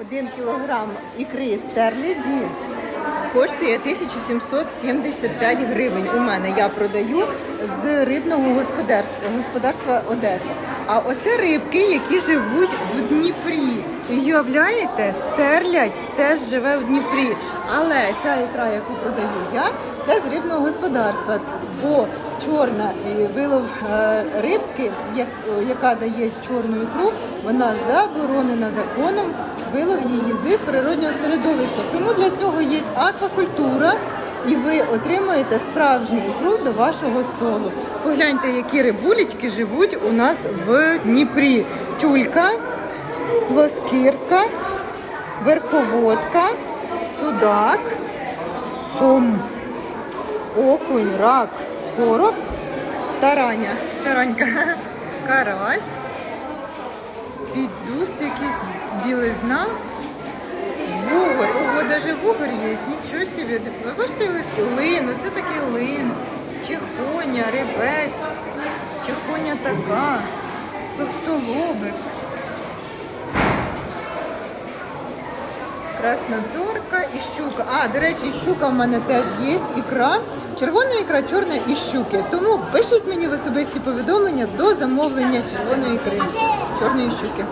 1 кілограм ікри стерліді коштує 1775 гривень. У мене я продаю з рибного господарства, господарства Одеса. А оце рибки, які живуть в Дніпрі. Уявляєте, стерлядь теж живе в Дніпрі. Але ця ікра, яку продаю я, це з рибного господарства. Бо чорна вилов е, рибки, яка дає чорну ікру, вона заборонена законом вилов її з природнього середовища. Тому для цього є аквакультура, і ви отримуєте справжню ікру до вашого столу. Погляньте, які рибулечки живуть у нас в Дніпрі. Тюлька, плоскірка, верховодка, судак, сом, окунь, рак, короб, тараня, таранька, карась, піддуст якийсь, білизна, вугор. Ого, навіть вугор є, нічого собі. Ви бачите лиски? Лин, це такий лин, чехоня, рибець, чехоня така, товстолобик. Красноперка і щука. А, до речі, щука в мене теж є. Ікра. Червона ікра, чорна і щуки. Тому пишіть мені в особисті повідомлення до замовлення червоної ікри. Чорної щуки.